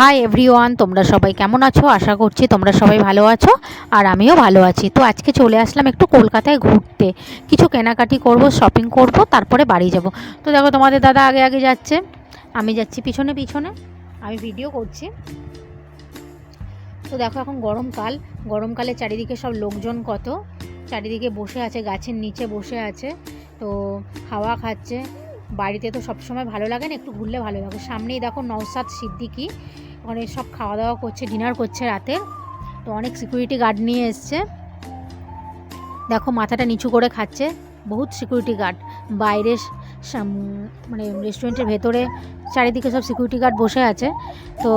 Hi everyone, তোমরা সবাই কেমন আছো? আশা করছি তোমরা সবাই ভালো আছো আর আমিও ভালো আছি। তো আজকে চলে আসলাম একটু কলকাতায় ঘুরতে। কিছু কেনাকাটি করব শপিং করব, তারপরে বাড়ি যাব। তো দেখো, তোমাদের দাদা আগে আগে যাচ্ছে। আমি যাচ্ছি পিছনে পিছনে। আমি ভিডিও করছি। তো দেখো, এখন গরমকাল। গরমকালে চারিদিকে সব লোকজন কত? চারিদিকে বসে আছে, গাছের নিচে বসে আছে। তো হাওয়া খাচ্ছে। বাড়িতে তো সবসময় ভালো লাগে না, একটু ঘুরলে ভালো লাগে। সামনেই দেখো নওসাদ সিদ্দিকি। ওখানে সব খাওয়া দাওয়া করছে ডিনার করছে রাতে। তো অনেক সিকিউরিটি গার্ড নিয়ে এসছে। দেখো মাথাটা নিচু করে খাচ্ছে, বহুত সিকিউরিটি গার্ড বাইরে মানে রেস্টুরেন্টের ভেতরে চারিদিকে সব সিকিউরিটি গার্ড বসে আছে। তো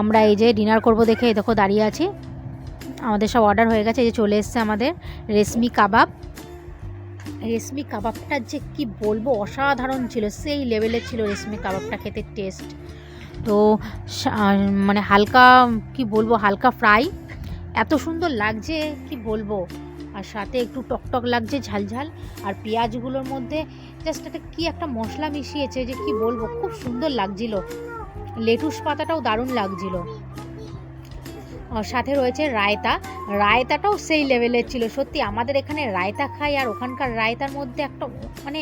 আমরা এই যে ডিনার করব দেখে দেখো দাঁড়িয়ে আছি। আমাদের সব অর্ডার হয়ে গেছে, এই যে চলে এসছে আমাদের রেশমি কাবাব। রেশমি কাবাবটা যে কি বলব, অসাধারণ ছিল, সেই লেভেলের ছিল রেশমি কাবাবটা খেতে টেস্ট তো মানে হালকা, কি বলব, হালকা ফ্রাই। এত সুন্দর লাগছে, কি বলব। আর সাথে একটু টকটক লাগছে, ঝালঝাল। আর পেঁয়াজগুলোর মধ্যে জাস্ট একটা কী একটা মশলা মিশিয়েছে যে কি বলব, খুব সুন্দর লাগছিল। লেটুস পাতাটাও দারুণ লাগছিল। সাথে রয়েছে রায়তা। রায়তাটাও সেই লেভেলের ছিল, সত্যি। আমাদের এখানে রায়তা খাই আর ওখানকার রায়তার মধ্যে একটা মানে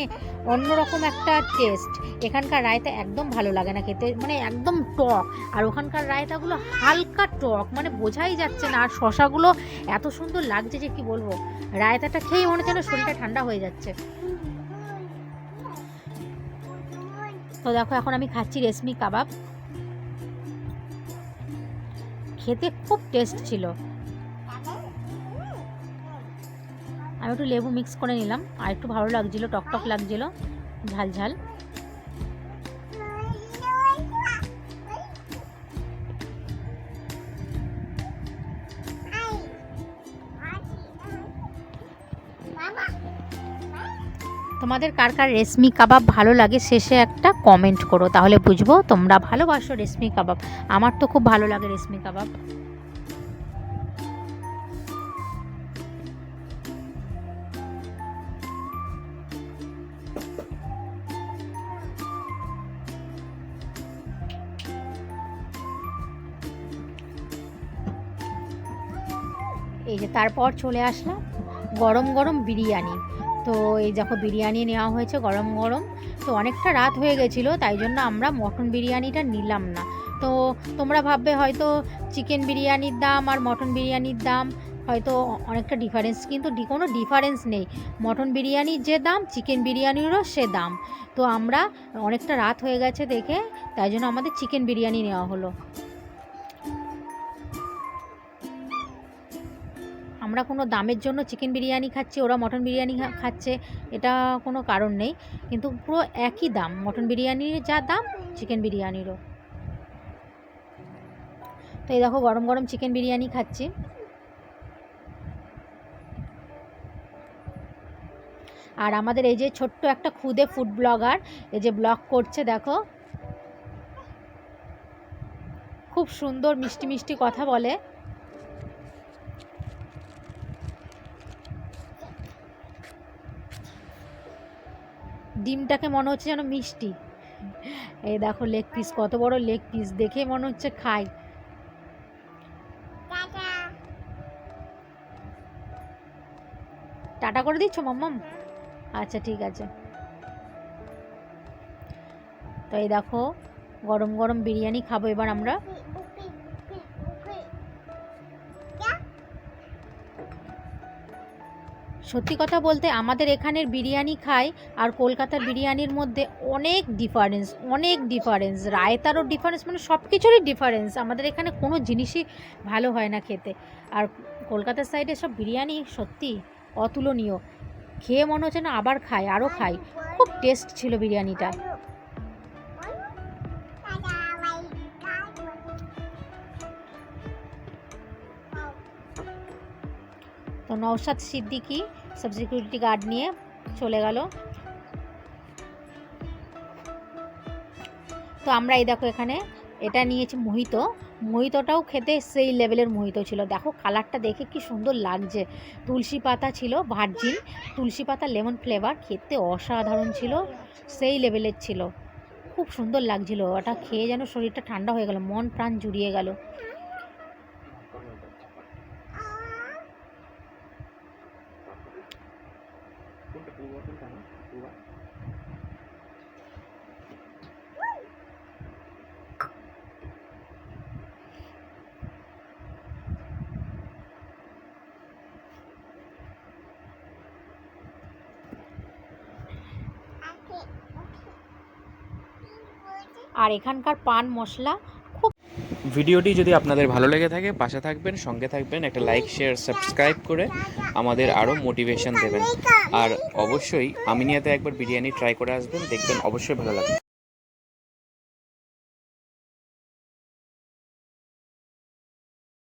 অন্যরকম একটা টেস্ট এখানকার রায়তা একদম ভালো লাগে না খেতে মানে একদম টক। আর ওখানকার রায়তাগুলো হালকা টক মানে বোঝাই যাচ্ছে না। আর শশাগুলো এত সুন্দর লাগছে যে কি বলব? রায়তাটা খেয়েই মনে যেন শরীরটা ঠান্ডা হয়ে যাচ্ছে। তো দেখো, এখন আমি খাচ্ছি রেশমি কাবাব। খেতে খুব টেস্ট ছিল। আমি একটু লেবু মিক্স করে নিলাম, আর একটু ভালো লাগছিল টকটক লাগছিল, ঝাল ঝাল। তোমাদের কার কার রেশমি কাবাব ভালো লাগে শেষে একটা কমেন্ট করো, তাহলে বুঝব তোমরা ভালোবাসো রেশমি কাবাব। আমার তো খুব ভালো লাগে রেশমি কাবাব। এই যে তারপর চলে আসলাম গরম গরম বিরিয়ানি। তো এই দেখো বিরিয়ানি নেওয়া হয়েছে গরম গরম। তো অনেকটা রাত হয়ে গেছিল, তাই জন্য আমরা মটন বিরিয়ানিটা নিলাম না। তো তোমরা ভাববে হয়তো চিকেন বিরিয়ানির দাম আর মটন বিরিয়ানির দাম হয়তো অনেকটা ডিফারেন্স কিন্তু কোনো ডিফারেন্স নেই। মটন বিরিয়ানির যে দাম, চিকেন বিরিয়ানিরও সে দাম। তো আমরা অনেকটা রাত হয়ে গেছে দেখে, তাই জন্য আমাদের চিকেন বিরিয়ানি নেওয়া হলো। আমরা কোনো দামের জন্য চিকেন বিরিয়ানি খাচ্ছি, ওরা মটন বিরিয়ানি খাচ্ছে, এটা কোনো কারণ নেই। কিন্তু পুরো একই দাম, মটন বিরিয়ানির যা দাম চিকেন বিরিয়ানিরও। তো এই দেখো গরম গরম চিকেন বিরিয়ানি খাচ্ছি। আর আমাদের এই যে ছোট্ট একটা খুদে ফুড ব্লগার এই যে ব্লগ করছে, দেখো। খুব সুন্দর মিষ্টি মিষ্টি কথা বলে। ডিমটাকে মনে হচ্ছে যেন মিষ্টি। এই দেখো লেগ পিস কত বড় লেগ পিস দেখে মনে হচ্ছে খাই। টাটা করে দিচ্ছ মাম্মাম? আচ্ছা ঠিক আছে। তো এই দেখো গরম গরম বিরিয়ানি খাব এবার আমরা। সত্যি কথা বলতে আমাদের এখানের বিরিয়ানি খাই আর কলকাতার বিরিয়ানির মধ্যে অনেক ডিফারেন্স অনেক ডিফারেন্স রায়তারও ডিফারেন্স মানে সব কিছুরই ডিফারেন্স আমাদের এখানে কোনো জিনিসই ভালো হয় না খেতে। আর কলকাতার সাইডে সব বিরিয়ানি সত্যি অতুলনীয়। খেয়ে মনে হচ্ছে না আবার খাই, আরও খাই। খুব টেস্ট ছিল বিরিয়ানিটা। নওশাদ সিদ্দিকি সব সিকিউরিটি গার্ড নিয়ে চলে গেল। তো আমরা এই দেখো এখানে, এটা নিয়েছি মোহিত। মোহিতটাও খেতে সেই লেভেলের মোহিত ছিল। দেখো কালারটা দেখে কি সুন্দর লাগছে। তুলসী পাতা ছিল ভার্জিন তুলসী পাতা লেমন ফ্লেভার খেতে অসাধারণ ছিল, সেই লেভেলের ছিল। খুব সুন্দর লাগছিল। ওটা খেয়ে যেন শরীরটা ঠান্ডা হয়ে গেল, মন প্রাণ জুড়িয়ে গেল। কোনটা পূর্ব কোনটা না আর এখানকার পান মশলা ভিডিওটি যদি আপনাদের ভালো লেগে থাকে, পাশে থাকবেন, সঙ্গে থাকবেন, একটা লাইক শেয়ার সাবস্ক্রাইব করে আমাদের আরও মোটিভেশন দেবেন। আর অবশ্যই আমিনিয়াতে একবার বিরিয়ানি ট্রাই করে আসবেন, দেখবেন অবশ্যই ভালো লাগবে।